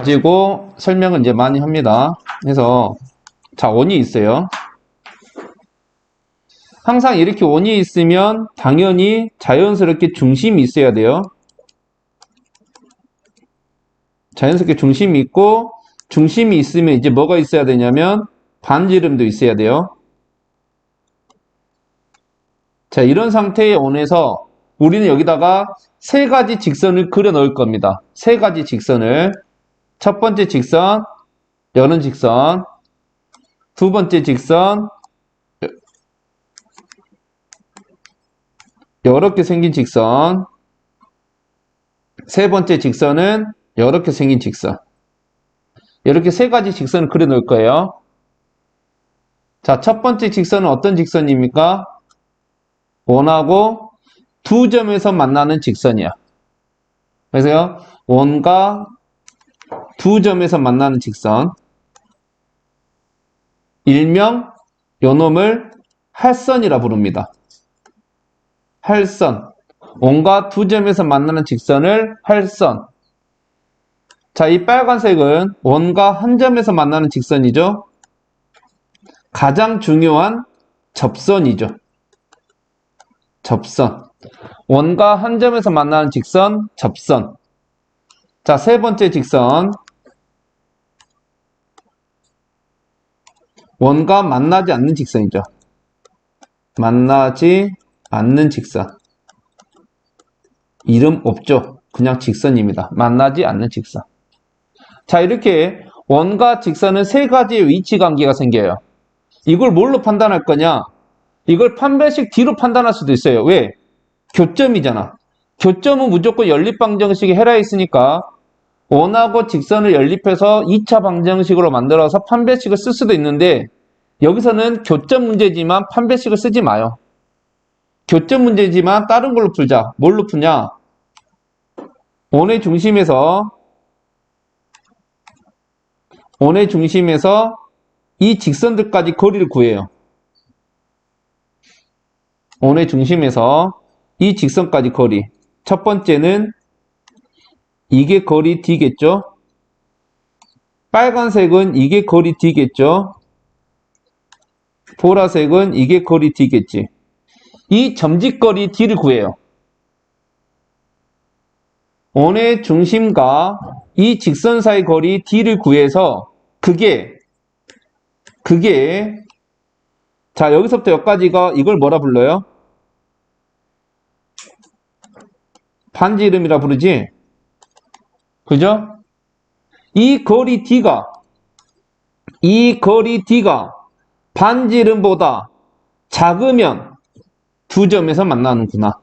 가지고 설명을 이제 많이 합니다. 그래서 자 원이 있어요. 항상 이렇게 원이 있으면 당연히 자연스럽게 중심이 있어야 돼요. 자연스럽게 중심이 있고 중심이 있으면 이제 뭐가 있어야 되냐면 반지름도 있어야 돼요. 자, 이런 상태의 원에서 우리는 여기다가 세 가지 직선을 그려 넣을 겁니다. 세 가지 직선을. 첫 번째 직선, 여는 직선. 두 번째 직선, 이렇게 생긴 직선. 세 번째 직선은 이렇게 생긴 직선. 이렇게 세 가지 직선을 그려 놓을 거예요. 자, 첫 번째 직선은 어떤 직선입니까? 원하고 두 점에서 만나는 직선이야. 그래서요, 원과 두 점에서 만나는 직선. 일명 요놈을 할선이라 부릅니다. 할선. 원과 두 점에서 만나는 직선을 할선. 자, 이 빨간색은 원과 한 점에서 만나는 직선이죠. 가장 중요한 접선이죠. 접선. 원과 한 점에서 만나는 직선, 접선. 자, 세 번째 직선. 원과 만나지 않는 직선이죠. 만나지 않는 직선. 이름 없죠. 그냥 직선입니다. 만나지 않는 직선. 자, 이렇게 원과 직선은 세 가지의 위치 관계가 생겨요. 이걸 뭘로 판단할 거냐? 이걸 판별식 D로 판단할 수도 있어요. 왜? 교점이잖아. 교점은 무조건 연립방정식이 헤라 있으니까 원하고 직선을 연립해서 2차 방정식으로 만들어서 판별식을 쓸 수도 있는데 여기서는 교점 문제지만 판별식을 쓰지 마요. 교점 문제지만 다른 걸로 풀자. 뭘로 푸냐? 원의 중심에서 원의 중심에서 이 직선들까지 거리를 구해요. 원의 중심에서 이 직선까지 거리. 첫 번째는 이게 거리 D겠죠? 빨간색은 이게 거리 D겠죠? 보라색은 이게 거리 D겠지. 이 점직거리 D를 구해요. 원의 중심과 이 직선 사이 거리 D를 구해서 그게 그게 자 여기서부터 여기까지가 이걸 뭐라 불러요? 반지 이름이라 부르지? 그죠? 이 거리 D가 이 거리 D가 반지 이름보다 작으면 두 점에서 만나는구나.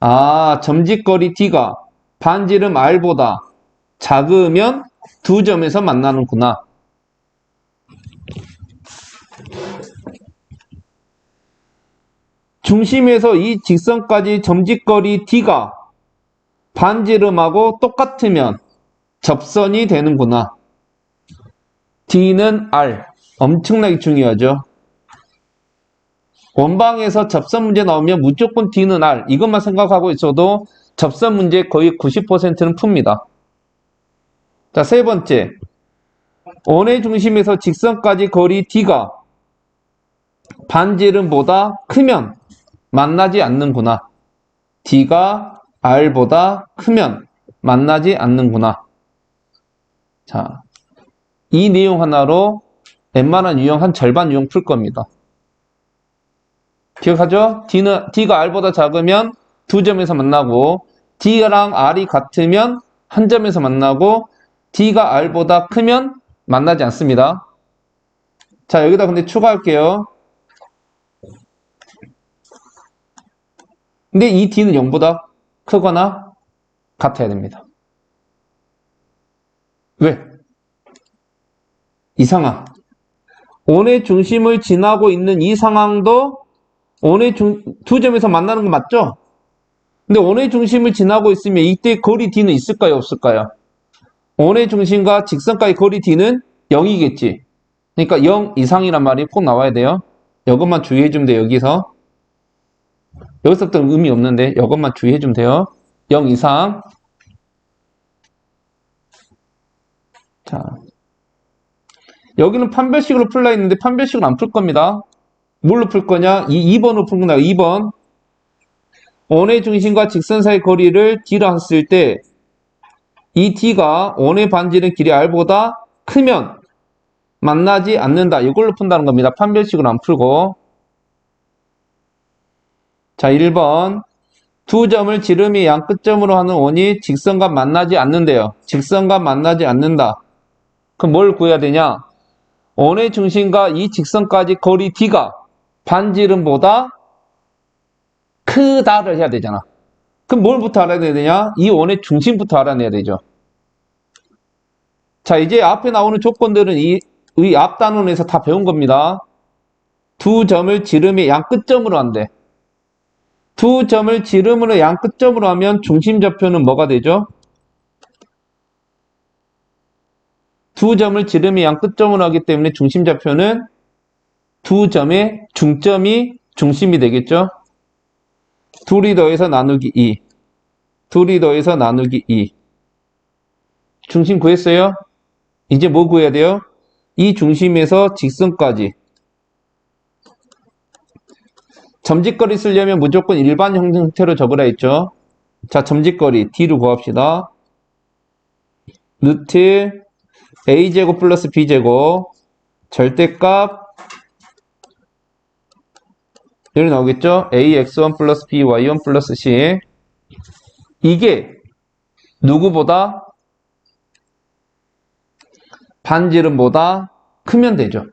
아, 점직거리 D가 반지름 R보다 작으면 두 점에서 만나는구나. 중심에서 이 직선까지 점직거리 D가 반지름하고 똑같으면 접선이 되는구나. D는 R. 엄청나게 중요하죠. 원방에서 접선 문제 나오면 무조건 D는 R. 이것만 생각하고 있어도 접선 문제 거의 90%는 풉니다. 자, 세 번째. 원의 중심에서 직선까지 거리 D가 반지름보다 크면 만나지 않는구나. D가 R보다 크면 만나지 않는구나. 자, 이 내용 하나로 웬만한 유형 한 절반 유형 풀 겁니다. 기억하죠? D는, D가 R보다 작으면 두 점에서 만나고 D랑 R이 같으면 한 점에서 만나고 D가 R보다 크면 만나지 않습니다. 자, 여기다 근데 추가할게요. 근데 이 D는 0보다 크거나 같아야 됩니다. 왜? 이 상황. 원의 중심을 지나고 있는 이 상황도 원의 중, 두 점에서 만나는 거 맞죠? 근데 원의 중심을 지나고 있으면 이때 거리 D는 있을까요? 없을까요? 원의 중심과 직선까지 거리 D는 0이겠지. 그러니까 0 이상이란 말이 꼭 나와야 돼요. 이것만 주의해 주면 돼요. 여기서. 여기서부터 의미 없는데 이것만 주의해 주면 돼요. 0 이상. 자. 여기는 판별식으로 풀라 했는데 판별식은 안풀 겁니다. 뭘로 풀 거냐? 이 2번으로 풀 거냐? 2번. 원의 중심과 직선 사이 거리를 d라 했을 때 이 d가 원의 반지름 길이 r보다 크면 만나지 않는다. 이걸로 푼다는 겁니다. 판별식으로 안 풀고. 자, 1번. 두 점을 지름이 양 끝점으로 하는 원이 직선과 만나지 않는데요. 직선과 만나지 않는다. 그럼 뭘 구해야 되냐? 원의 중심과 이 직선까지 거리 d가 반지름보다 크다를 해야 되잖아. 그럼 뭘부터 알아야 되냐? 이 원의 중심부터 알아내야 되죠. 자, 이제 앞에 나오는 조건들은 이, 이 앞단원에서 다 배운 겁니다. 두 점을 지름의 양 끝점으로 한대. 두 점을 지름으로 양 끝점으로 하면 중심 좌표는 뭐가 되죠? 두 점을 지름의 양 끝점으로 하기 때문에 중심 좌표는 두 점의 중점이 중심이 되겠죠? 둘이 더해서 나누기 2. 둘이 더해서 나누기 2. 중심 구했어요? 이제 뭐 구해야 돼요? 이 중심에서 직선까지. 점직거리 쓰려면 무조건 일반 형태로 적으라 했죠. 자, 점직거리 D로 구합시다. 루트 A제곱 플러스 B제곱 절대값 여기 나오겠죠? ax1 플러스 b, y1 플러스 c 이게 누구보다 반지름보다 크면 되죠.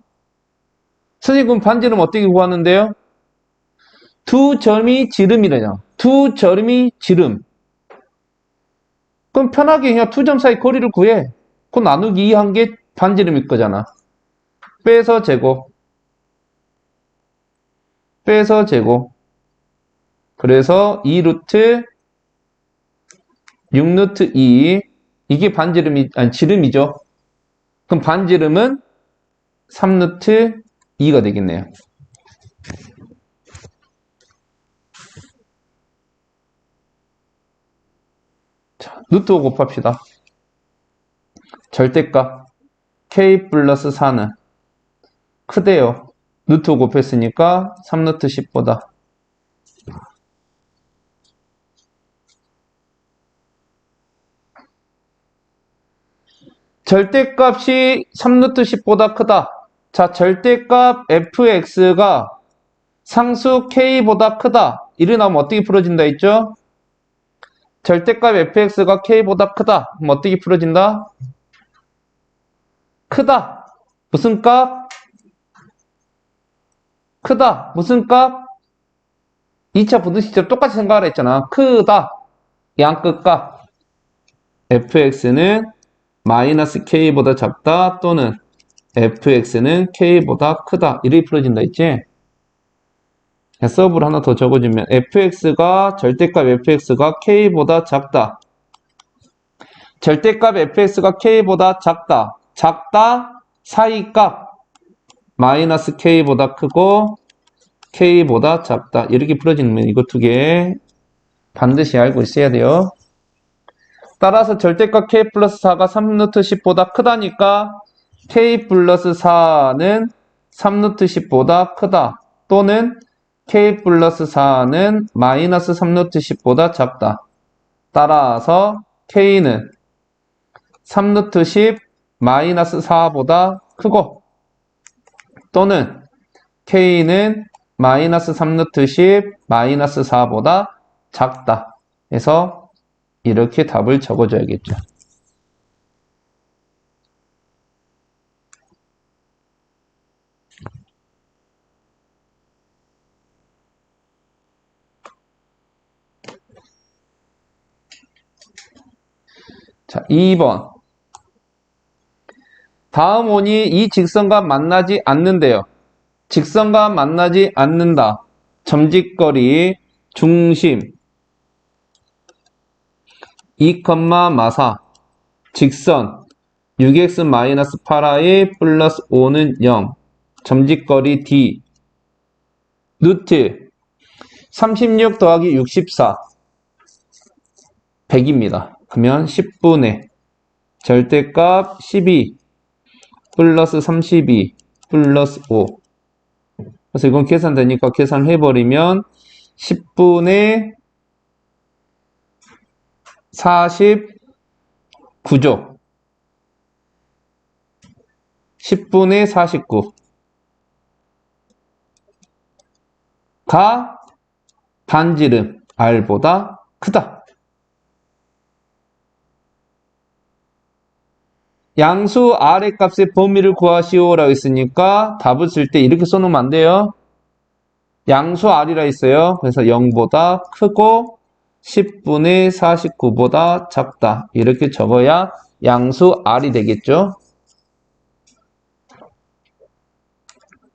선생님 그럼 반지름 어떻게 구하는데요? 두 점이 지름이래요. 두 점이 지름. 그럼 편하게 그냥 두 점 사이 거리를 구해. 그 나누기 2한 게 반지름일 거잖아. 빼서 제곱. 빼서 제곱. 그래서 2루트 6루트 2 이게 반지름이 아니 지름이죠. 그럼 반지름은 3루트 2가 되겠네요. 자, 루트 5 곱합시다. 절대값 k 플러스 4는 크대요. 루트 5 곱했으니까 3루트 10보다 절대값이 3루트 10보다 크다. 자, 절대값 fx가 상수 k보다 크다. 나오면 어떻게 풀어진다 했죠? 절대값 fx가 k보다 크다. 그럼 어떻게 풀어진다? 크다. 무슨 값? 크다. 무슨 값? 2차 부등식처럼 똑같이 생각을 했잖아. 크다. 양끝값. fx는 마이너스 k보다 작다 또는 fx는 k보다 크다. 이렇게 풀어진다 했지? 서브를 하나 더 적어주면 fx가 절대값 fx가 k보다 작다. 절대값 fx가 k보다 작다. 작다 사이값 마이너스 k보다 크고 k보다 작다. 이렇게 풀어지면 이거 두 개 반드시 알고 있어야 돼요. 따라서 절대값 k 플러스 4가 3루트 10보다 크다니까 k 플러스 4는 3루트 10보다 크다. 또는 k 플러스 4는 마이너스 3루트 10보다 작다. 따라서 k는 3루트 10 마이너스 4보다 크고 또는 k는 마이너스 3루트 10 마이너스 4보다 작다. 그래서 이렇게 답을 적어줘야겠죠. 자, 2번. 다음 원이 이 직선과 만나지 않는데요. 직선과 만나지 않는다. 점직거리, 중심, 2, 마사, 직선, 6x-8i 플러스 5는 0, 점직거리 D, 루트, 36 더하기 64, 100입니다. 그러면 10분의 절대값 12 플러스 32 플러스 5 그래서 이건 계산되니까 계산해버리면 10분의 49죠. 10분의 49. 가 반지름 R보다 크다. 양수 R의 값의 범위를 구하시오라고 했으니까 답을 쓸 때 이렇게 써놓으면 안 돼요. 양수 R이라 있어요. 그래서 0보다 크고 10분의 49보다 작다. 이렇게 적어야 양수 R이 되겠죠.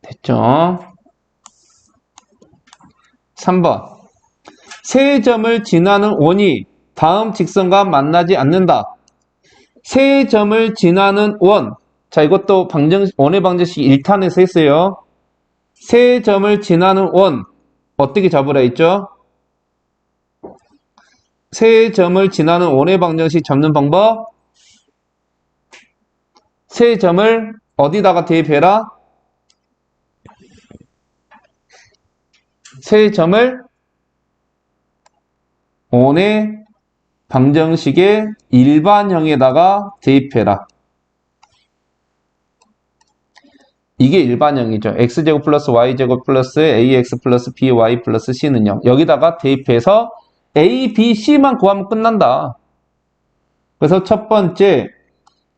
됐죠? 3번. 세 점을 지나는 원이 다음 직선과 만나지 않는다. 세 점을 지나는 원. 자, 이것도 방정, 원의 방정식 1탄에서 했어요. 세 점을 지나는 원. 어떻게 잡으라 했죠? 세 점을 지나는 원의 방정식 잡는 방법. 세 점을 어디다가 대입해라? 세 점을 원의 방정식의 일반형에다가 대입해라. 이게 일반형이죠. x제곱 플러스 y제곱 플러스 ax 플러스 by 플러스 c는 0. 여기다가 대입해서 a, b, c만 구하면 끝난다. 그래서 첫 번째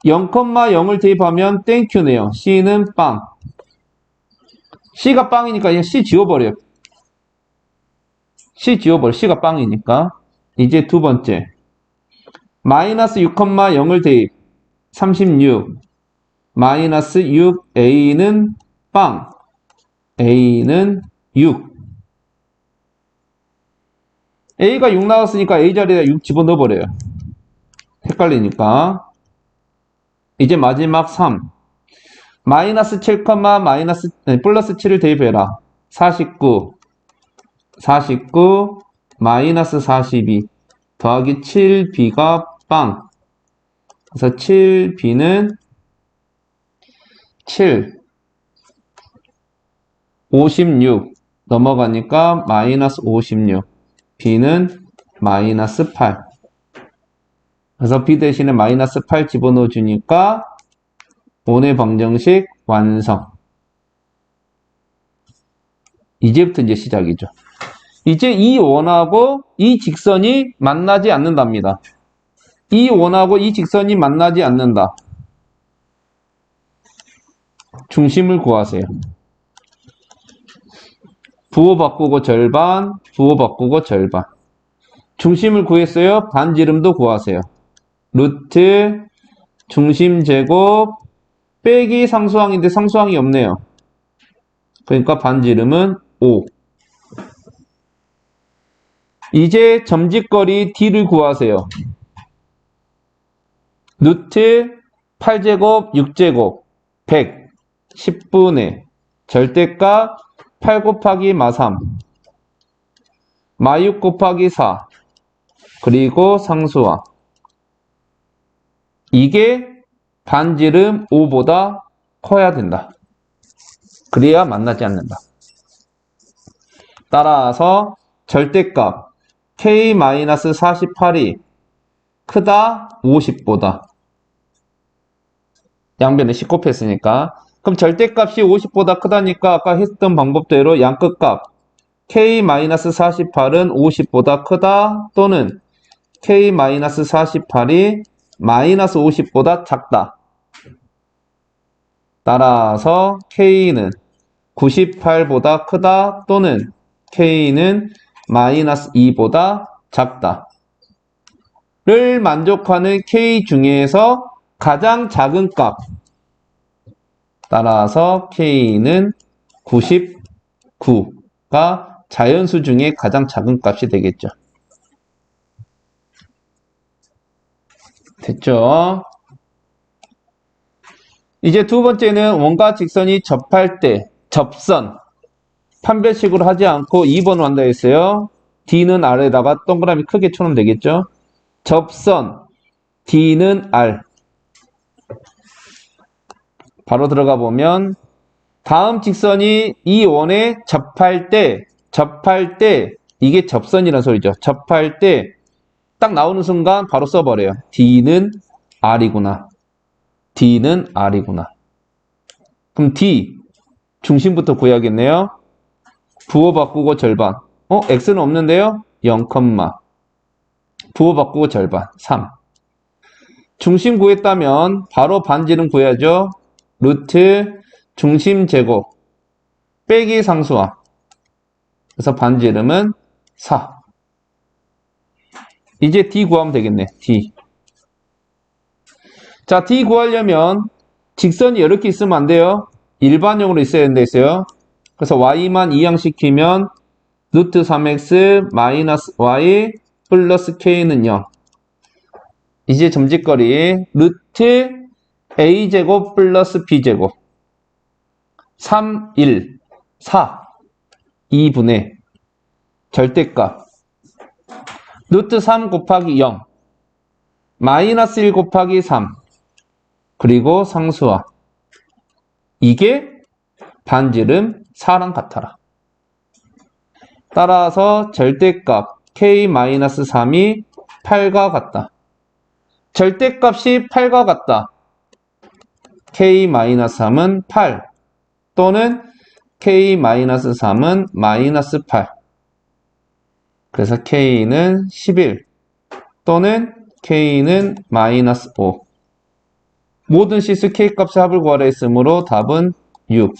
0,0을 대입하면 땡큐네요. c는 빵. c가 빵이니까 그냥 c 지워버려요. c 지워버려. c가 빵이니까. 이제 두 번째 마이너스 6,0을 대입. 36 마이너스 6a는 빵. A는 6 a가 6 나왔으니까 a 자리에 6 집어넣어 버려요. 헷갈리니까. 이제 마지막 3 마이너스 7, 마이너스 네, 플러스 7을 대입해라. 49 49 마이너스 42 더하기 7b가 빵. 그래서 7b는 7 56 넘어가니까 마이너스 56 b는 마이너스 8 그래서 b 대신에 마이너스 8 집어넣어 주니까 원의 방정식 완성. 이제부터 이제 시작이죠. 이제 이 원하고 이 직선이 만나지 않는답니다. 이 원하고 이 직선이 만나지 않는다. 중심을 구하세요. 부호 바꾸고 절반, 부호 바꾸고 절반. 중심을 구했어요. 반지름도 구하세요. 루트 중심 제곱 빼기 상수항인데 상수항이 없네요. 그러니까 반지름은 5. 이제 점직거리 D를 구하세요. 루트 8제곱 6제곱 100 10분의 절대값 8 곱하기 마3 마6 곱하기 4 그리고 상수항 이게 반지름 5보다 커야 된다. 그래야 만나지 않는다. 따라서 절대값 K-48이 크다 50보다 양변에 10 곱했으니까 그럼 절대값이 50보다 크다니까 아까 했던 방법대로 양끝값 K-48은 50보다 크다 또는 K-48이 마이너스 50보다 작다. 따라서 K는 98보다 크다 또는 K는 마이너스 2보다 작다. 를 만족하는 K 중에서 가장 작은 값. 따라서 K는 99가 자연수 중에 가장 작은 값이 되겠죠. 됐죠? 이제 두 번째는 원과 직선이 접할 때 접선 판별식으로 하지 않고 2번 완다 했어요. D는 R에다가 동그라미 크게 쳐놓으면 되겠죠. 접선 D는 R 바로 들어가 보면 다음 직선이 이 원에 접할 때, 접할 때, 이게 접선이라는 소리죠. 접할 때, 딱 나오는 순간 바로 써버려요. D는 R이구나. D는 R이구나. 그럼 D, 중심부터 구해야겠네요. 부호 바꾸고 절반. 어, X는 없는데요? 0, 부호 바꾸고 절반. 3. 중심 구했다면 바로 반지름 구해야죠. 루트 중심 제곱 빼기 상수화. 그래서 반지름은 4. 이제 D 구하면 되겠네. D. 자, D 구하려면 직선이 이렇게 있으면 안 돼요. 일반형으로 있어야 된다 했어요. 그래서 y만 이항시키면 루트 3x 마이너스 y 플러스 k는 0. 이제 점짓거리 루트 a제곱 플러스 b제곱 3, 1, 4 2분의 절대값 루트 3 곱하기 0 마이너스 1 곱하기 3 그리고 상수화 이게 반지름 4랑 같아라. 따라서 절대값 k-3이 8과 같다. 절대값이 8과 같다. K-3은 8 또는 k-3은 마이너스 8 그래서 k는 11 또는 k는 마이너스 5 모든 시수 k 값의 합을 구하라 했으므로 답은 6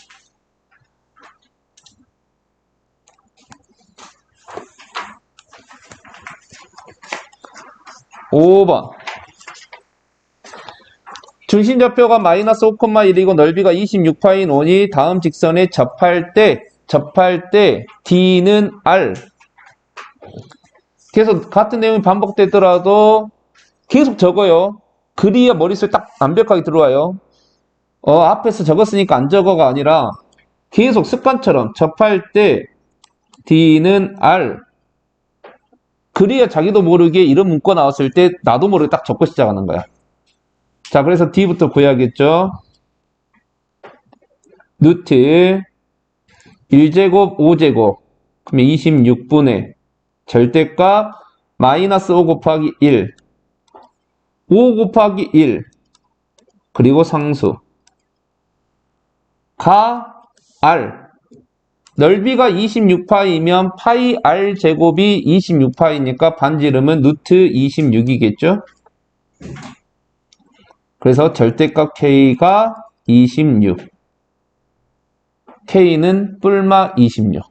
5번 중심좌표가 마이너스 5,1이고 넓이가 26파인 원이 다음 직선에 접할 때 접할 때 D는 R 계속 같은 내용이 반복되더라도 계속 적어요. 그리야 머릿속에 딱 완벽하게 들어와요. 어, 앞에서 적었으니까 안 적어가 아니라 계속 습관처럼 접할 때 D는 R 그래야 자기도 모르게 이런 문구 나왔을 때 나도 모르게 딱 적고 시작하는 거야. 자, 그래서 D부터 구해야겠죠. 루트 1제곱 5제곱. 그러면 26분의 절대값 마이너스 5 곱하기 1 5 곱하기 1 그리고 상수. 가 R. 넓이가 26파이면 파이 R 제곱이 26파이니까 반지름은 루트 26이겠죠? 그래서 절대값 K가 26. K는 뿔마 26.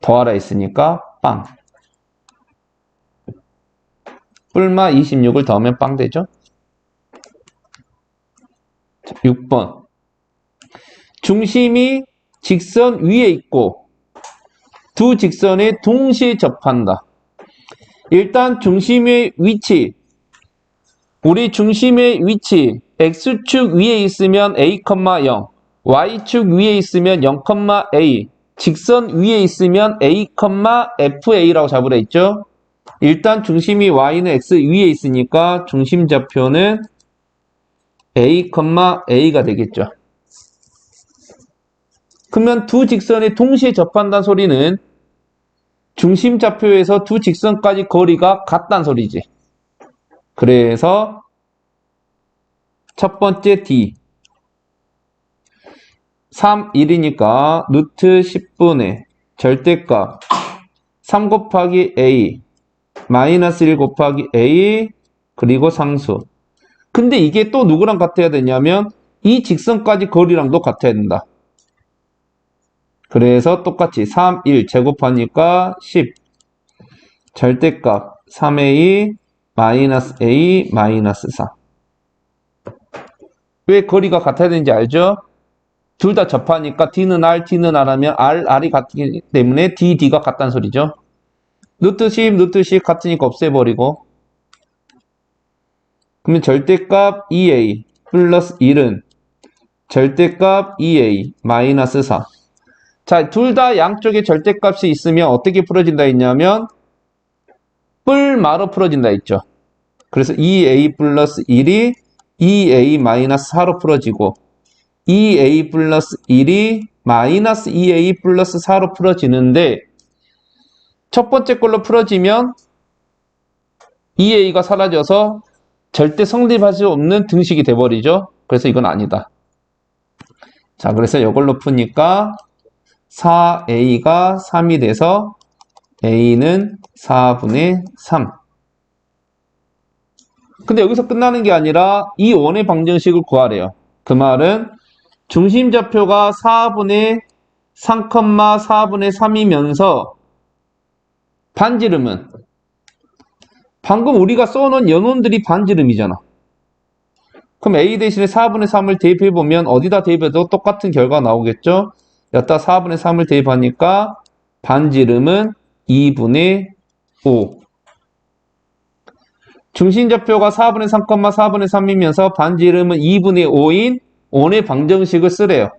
더하라 했으니까 빵. 뿔마 26을 더하면 빵 되죠? 6번. 중심이 직선 위에 있고 두 직선에 동시에 접한다. 일단 중심의 위치, 우리 중심의 위치 x축 위에 있으면 a, 0, y축 위에 있으면 0, a, 직선 위에 있으면 a, fa라고 잡으라 했죠. 일단 중심이 y는 x 위에 있으니까 중심 좌표는 a, a가 되겠죠. 그러면 두 직선이 동시에 접한다는 소리는 중심 좌표에서 두 직선까지 거리가 같다는 소리지. 그래서 첫 번째 D. 3, 1이니까 루트 10분의 절대값 3 곱하기 A 마이너스 1 곱하기 A 그리고 상수. 근데 이게 또 누구랑 같아야 되냐면 이 직선까지 거리랑도 같아야 된다. 그래서 똑같이 3, 1 제곱하니까 10 절대값 3a 마이너스 a 마이너스 4 왜 거리가 같아야 되는지 알죠? 둘 다 접하니까 d는 r, t는 r 하면 r, r이 같기 때문에 d, d가 같다는 소리죠. 루트 10, 루트 10 같으니까 없애버리고 그러면 절대값 2a 플러스 1은 절대값 2a 마이너스 4 자, 둘 다 양쪽에 절대값이 있으면 어떻게 풀어진다 했냐면 뿔마로 풀어진다 했죠. 그래서 2a 플러스 1이 2a 마이너스 4로 풀어지고 2a 플러스 1이 마이너스 2a 플러스 4로 풀어지는데 첫 번째 걸로 풀어지면 2a가 사라져서 절대 성립할 수 없는 등식이 돼버리죠. 그래서 이건 아니다. 자, 그래서 이걸로 푸니까 4a가 3이 돼서 a는 4분의 3. 근데 여기서 끝나는 게 아니라 이 원의 방정식을 구하래요. 그 말은 중심 좌표가 4분의 3,4분의 3이면서 반지름은 방금 우리가 써놓은 연원들이 반지름이잖아. 그럼 A 대신에 4분의 3을 대입해보면 어디다 대입해도 똑같은 결과 나오겠죠? 여기다 4분의 3을 대입하니까 반지름은 2분의 5. 중심좌표가 4분의 3, 4분의 3이면서 반지름은 2분의 5인 온의 방정식을 쓰래요.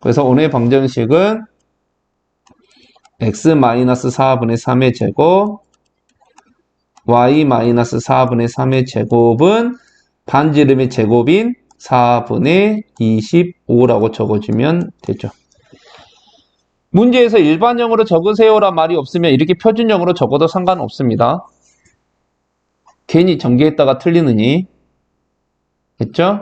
그래서 온의 방정식은 x-4분의 3의 제곱 y-4분의 3의 제곱은 반지름의 제곱인 4분의 25라고 적어주면 되죠. 문제에서 일반형으로 적으세요란 말이 없으면 이렇게 표준형으로 적어도 상관없습니다. 괜히 전개했다가 틀리느니. 됐죠?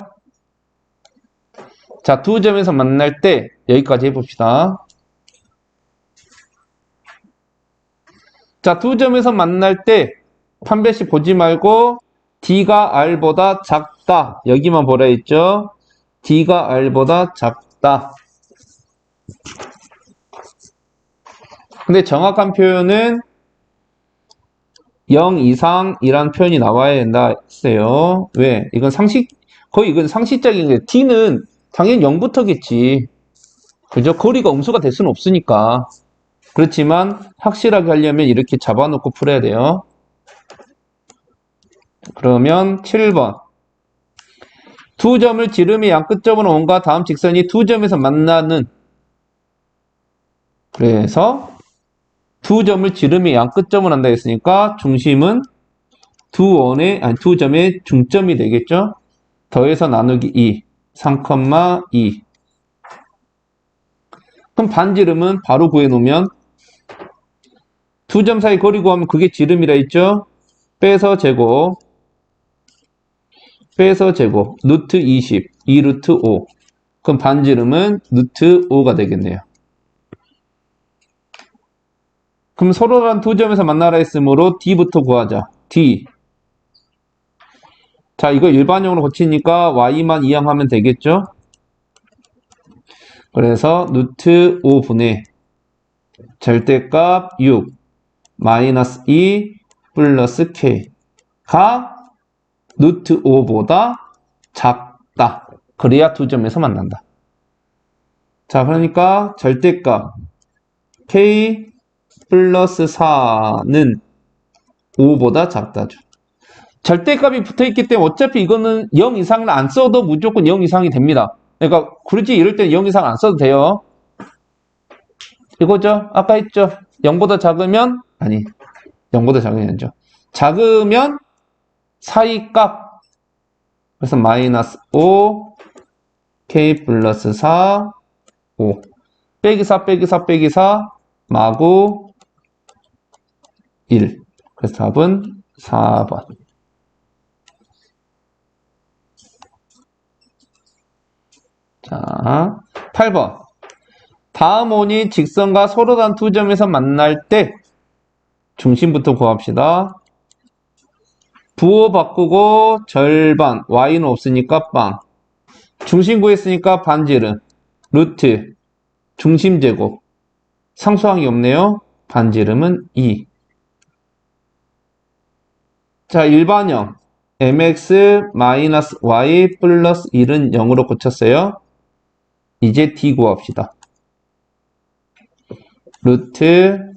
자, 두 점에서 만날 때 여기까지 해봅시다. 자, 두 점에서 만날 때 판별식 보지 말고 D가 R보다 작다. 여기만 보라 했죠? D가 R보다 작다. 근데 정확한 표현은 0 이상이란 표현이 나와야 된다 했어요. 왜? 이건 상식, 거의 이건 상식적인 게 D는 당연히 0부터겠지. 그죠? 거리가 음수가 될 수는 없으니까. 그렇지만 확실하게 하려면 이렇게 잡아놓고 풀어야 돼요. 그러면 7번. 두 점을 지름의 양 끝점으로 온과 다음 직선이 두 점에서 만나는 그래서 두 점을 지름의 양 끝점을 한다 했으니까 중심은 두 원의 아니 두 점의 중점이 되겠죠. 더해서 나누기 2 3,2 그럼 반지름은 바로 구해 놓으면 두 점 사이 거리 구하면 그게 지름이라 했죠. 빼서 제곱 빼서 제곱 루트 20 2루트 5 그럼 반지름은 루트 5가 되겠네요. 그럼 서로란 두 점에서 만나라 했으므로 D부터 구하자. D. 자, 이거 일반형으로 고치니까 Y만 이항하면 되겠죠? 그래서 루트 5분의 절대값 6 마이너스 2 플러스 K가 루트 5보다 작다. 그래야 두 점에서 만난다. 자, 그러니까 절대값 K 플러스 4는 5보다 작다죠. 절대값이 붙어있기 때문에 어차피 이거는 0 이상을 안 써도 무조건 0 이상이 됩니다. 그러니까 굳이 이럴 때는 0 이상 안 써도 돼요. 이거죠? 아까 했죠? 0보다 작으면 아니 0보다 작으면죠. 작으면 사이 값 그래서 마이너스 5 k 플러스 4 5 빼기 4 빼기 4 빼기 4 마구 1. 그래서 답은 4번. 자, 8번. 다음 원이 직선과 서로 단 두 점에서 만날 때 중심부터 구합시다. 부호 바꾸고 절반, y는 없으니까 빵. 중심 구했으니까 반지름, 루트, 중심 제곱. 상수항이 없네요. 반지름은 2. 자, 일반형 mx-y 플러스 1은 0으로 고쳤어요. 이제 d 구합시다. 루트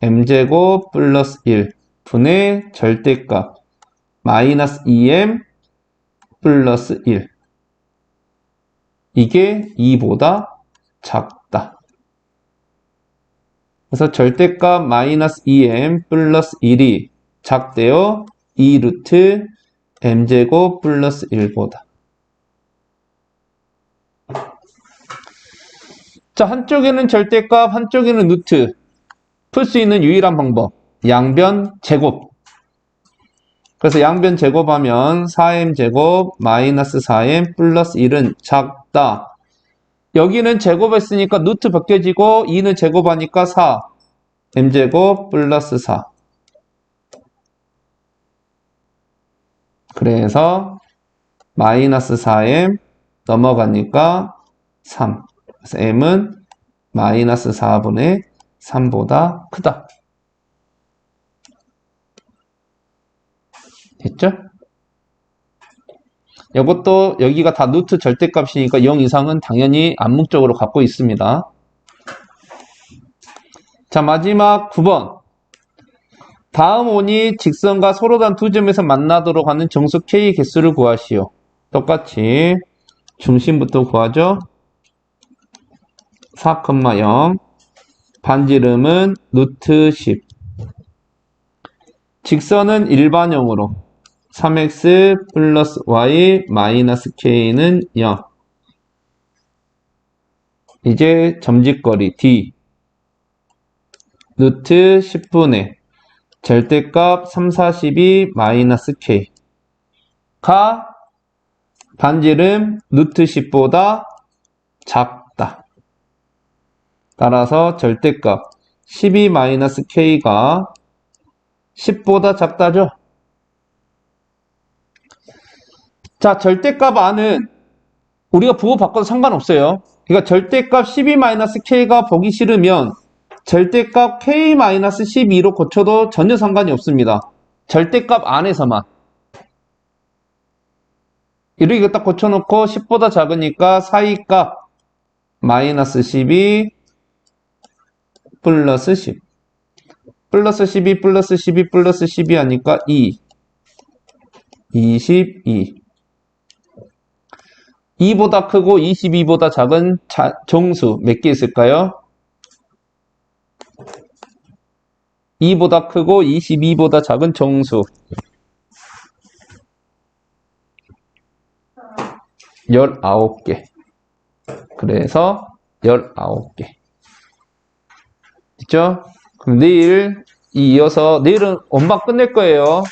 m제곱 플러스 1 분의 절대값 마이너스 2m 플러스 1 이게 2보다 작다. 그래서 절대값 마이너스 2m 플러스 1이 작대요. 2 루트 m제곱 플러스 1보다. 자, 한쪽에는 절대값, 한쪽에는 루트. 풀 수 있는 유일한 방법. 양변 제곱. 그래서 양변 제곱하면 4m 제곱 마이너스 4m 플러스 1은 작다. 여기는 제곱했으니까 루트 벗겨지고 2는 제곱하니까 4. m 제곱 플러스 4. 그래서 마이너스 4m 넘어가니까 3. 그래서 m은 마이너스 4분의 3보다 크다. 됐죠? 이것도 여기가 다 루트 절대값이니까 0 이상은 당연히 암묵적으로 갖고 있습니다. 자, 마지막 9번. 다음 원이 직선과 서로 단 두 점에서 만나도록 하는 정수 K 개수를 구하시오. 똑같이 중심부터 구하죠. 4,0 반지름은 루트 10 직선은 일반형으로 3x 플러스 y 마이너스 k는 0 이제 점직거리 d 루트 10분의 절대값 3, 42 마이너스 k 가 반지름 루트 10보다 작다. 따라서 절대값 12 마이너스 k가 10보다 작다죠? 자, 절대값 안은 우리가 부호 바꿔도 상관없어요. 그러니까 절대값 12-k가 보기 싫으면 절대값 k-12로 고쳐도 전혀 상관이 없습니다. 절대값 안에서만. 이렇게 딱 고쳐놓고 10보다 작으니까 사이값 마이너스 12 플러스 10 플러스 12 플러스 12 플러스 12 하니까 2 22 2보다 크고 22보다 작은 자- 정수 몇 개 있을까요? 2보다 크고 22보다 작은 정수 19개 그래서 19개 있죠? 그럼 내일 이 이어서 내일은 원방 끝낼 거예요.